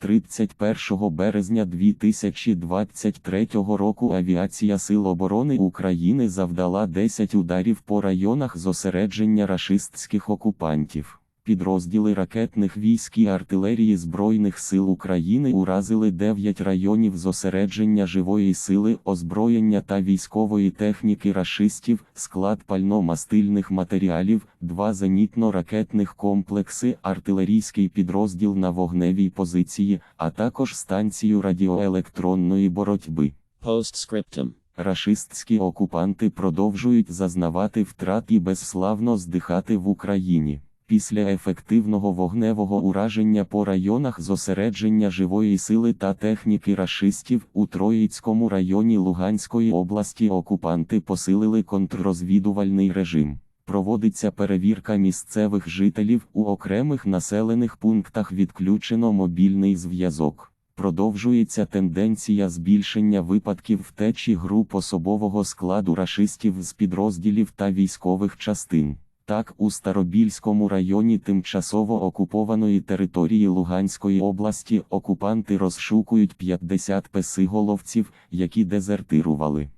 31 березня 2023 року Авіація Сил оборони України завдала 10 ударів по районах зосередження рашистських окупантів. Підрозділи ракетних військ і артилерії Збройних сил України уразили 9 районів зосередження живої сили, озброєння та військової техніки рашистів, склад пально-мастильних матеріалів, два зенітно-ракетних комплекси, артилерійський підрозділ на вогневій позиції, а також станцію радіоелектронної боротьби. Postscriptum. Рашистські окупанти продовжують зазнавати втрат і безславно здихати в Україні. Після ефективного вогневого ураження по районах зосередження живої сили та техніки рашистів у Троїцькому районі Луганської області окупанти посилили контррозвідувальний режим. Проводиться перевірка місцевих жителів у окремих населених пунктах відключено мобільний зв'язок. Продовжується тенденція збільшення випадків втечі груп особового складу рашистів з підрозділів та військових частин. Так, у Старобільському районі тимчасово окупованої території Луганської області окупанти розшукують 50 песиголовців, які дезертирували.